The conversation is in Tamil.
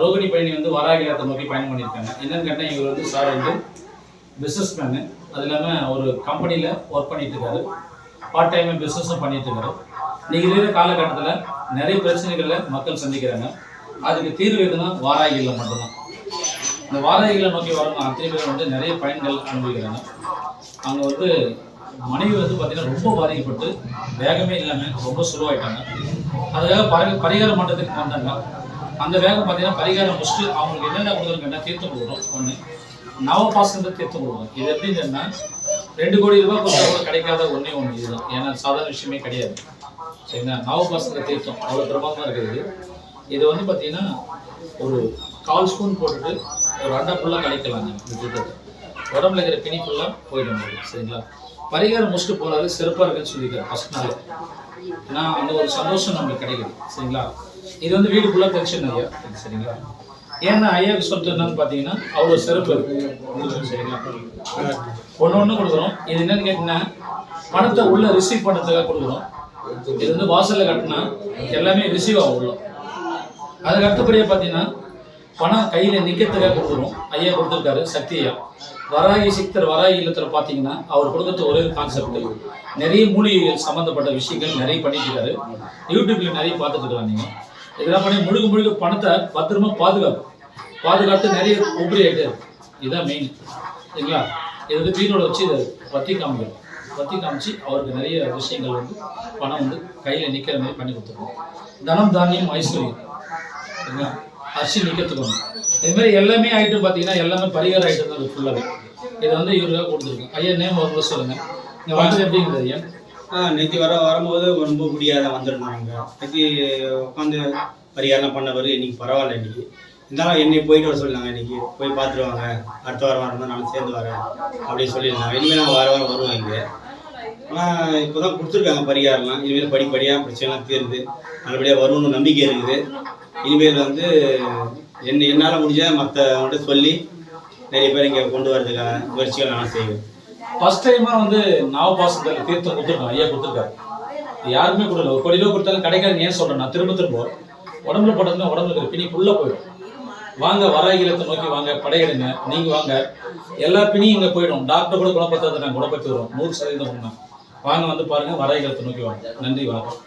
ரோகிணி பயணி வந்து வராகிலத்தை நோக்கி பயணம் பண்ணியிருக்காங்க. என்னன்னு கேட்டால் இவர் வந்து சார் வந்து பிஸ்னஸ் மேனு அது இல்லாமல் ஒரு கம்பெனியில் ஒர்க் பண்ணிட்டு இருக்காரு பார்ட் டைமில் பிஸ்னஸும் பண்ணிட்டு இருக்காரு நீங்கள் இருக்கிற காலகட்டத்தில் நிறைய பிரச்சனைகளை மக்கள் சந்திக்கிறாங்க. அதுக்கு தீர்வு எதுனா வாராகிகளை மட்டும்தான். இந்த வாராகிகளை நோக்கி வரவங்க அத்தனை பேர் வந்து நிறைய பயன்கள் அனுபவிக்கிறாங்க. அங்கே வந்து மனைவி வந்து பார்த்தீங்கன்னா ரொம்ப பாதிக்கப்பட்டு வேகமே இல்லாமல் ரொம்ப சுருவாயிட்டாங்க அதுக்காக பரி பரிகார மன்றத்துக்கு வந்தாங்க. அந்த வேகம் பார்த்தீங்கன்னா பரிகாரம் முடிச்சுட்டு அவங்களுக்கு என்னென்ன கொடுக்குறோம் தீர்த்தம் கொடுக்குறோம் ஒன்று நவபாசனத்தை தீர்த்தம் கொடுக்குறோம் இது எப்படின்னா ரெண்டு கோடி ரூபாய் கொடுத்தா கூட கிடைக்காத ஒன்றே ஒன்று இதுதான். ஏன்னா சாதாரண விஷயமே கிடையாது. சரிங்களா? நவபாசனத்தை தீர்த்தம். அவ்வளோ பிரமாதமாக இருக்குது இது. வந்து பார்த்தீங்கன்னா ஒரு கால் ஸ்பூன் போட்டுட்டு ஒரு அண்டை ஃபுல்லாக கலைக்கலாம் நீங்கள் இந்த உடம்புல இருக்கிற பிணி போயிட முடியும் சரிங்களா? பரிகாரம் முடிச்சுட்டு போனாலே சிறப்பாக இருக்குன்னு சொல்லியிருக்காரு ஃபஸ்ட் நாள். நான் அந்த ஒரு சந்தோஷம் நமக்கு கிடைக்குது சரிங்களா? இது வந்து வீடு ஃபுல்லாக டென்ஷன் ஐயா சரிங்களா? ஏன்னா ஐயாவுக்கு சொல்லிட்டு என்னன்னு பார்த்தீங்கன்னா அவ்வளோ சிறப்பு இருக்கு சரிங்களா? ஒன்று ஒன்று கொடுக்குறோம். இது என்னன்னு கேட்டிங்கன்னா பணத்தை உள்ள ரிசீவ் பண்ணுறதுக்காக கொடுக்குறோம். இது வந்து வாசலில் கட்டினா எல்லாமே ரிசீவ் ஆகும் உள்ள. அதுக்கு அடுத்தபடியாக பார்த்தீங்கன்னா பணம் கையில் நிற்கிறதுக்காக கொடுக்குறோம். ஐயா கொடுத்துருக்காரு சக்தி ஐயா. வராகி சித்தர் வராகி இல்லத்தில் பார்த்தீங்கன்னா அவர் கொடுக்கறது ஒரே கான்செப்ட் நிறைய மூலிகைகள் சம்மந்தப்பட்ட விஷயங்கள் நிறைய பண்ணிட்டு யூடியூப்ல நிறைய பார்த்துட்டு இருக்கலாம் நீங்கள் இதெல்லாம் பண்ணி முழுக்க முழுக்க பணத்தை பத்திரமா பாதுகாப்பு பாதுகாத்து நிறைய உபரி ஆகிட்டே இதுதான் மெயின் சரிங்களா? இது வந்து வீட்டோட வச்சு இதை பற்றி காமிக்கிறோம். பற்றி காமிச்சு அவருக்கு நிறைய விஷயங்கள் வந்து பணம் வந்து கையில் நிற்கிற மாதிரி பண்ணி கொடுத்துருக்கோம். தனம் தானியம் ஐஸ்வர்யம். சரிங்களா? அரிசி நிற்கிறதுக்கு இது மாதிரி எல்லாமே ஐட்டம் பார்த்தீங்கன்னா எல்லாமே பரிகார ஐட்டம் தான் ஃபுல்லாகவே இதை வந்து இவருக்காக கொடுத்துருக்கோம். ஐயா நேம் வரும்போது சொல்லுங்கள் இங்கே வந்தது எப்படிங்கிறது ஐயா? ஆ நேற்று வர வரும்போது ரொம்ப முடியாத வந்துருந்தாங்க. நேற்று உட்காந்து பரிகாரம் பண்ண பிறகு இன்னைக்கு பரவாயில்ல இன்னைக்கு. இருந்தாலும் என்னை போயிட்டு வர சொல்லிருந்தாங்க இன்னைக்கு. போய் பார்த்துட்டு வாங்க. அடுத்த வாரம் வரணும் நானும் சேர்ந்து வரேன் அப்படின்னு சொல்லியிருந்தாங்க. இனிமேல் நாங்கள் வார வாரம் வருவோம் இங்கே. ஆனால் இப்போ தான் கொடுத்துருக்காங்க பரிகாரம்லாம். இனிமேல் படிப்படியாக பிரச்சனைலாம் தீர்ந்து நல்லபடியாக வரும்னு நம்பிக்கை இருக்குது. இனிமேல் வந்து என்ன என்னால் முடிஞ்ச மற்றவங்கள்ட்ட சொல்லி நிறைய பேர் இங்கே கொண்டு வரதுக்கான முயற்சிகள் நான் செய்வேன். ஃபர்ஸ்ட் டைமாக வந்து நவபாசத்தில் தீர்த்தம் கொடுத்துருக்கோம் ஐயா கொடுத்துருக்காரு. யாருமே கொடுக்கல. ஒரு கொடியிலோ கொடுத்தாலும் கிடைக்காதுன்னு ஏன் சொல்கிறேன் நான் திரும்ப திரும்ப உடம்புல போட்டதுன்னா உடம்புல இருக்கிற பிணி ஃபுல்லாக போயிடும். வாங்க வராகிலத்தை நோக்கி வாங்க படையிடுங்க நீங்கள் வாங்க. எல்லா பிணியும் இங்கே போயிடும். டாக்டர் கூட குணப்படுத்தாத நாங்கள் குணப்படுத்தி வரோம் நூறு சதவீதம் வாங்க வந்து பாருங்க வராகிலத்தை நோக்கி வாங்க. நன்றி வணக்கம்.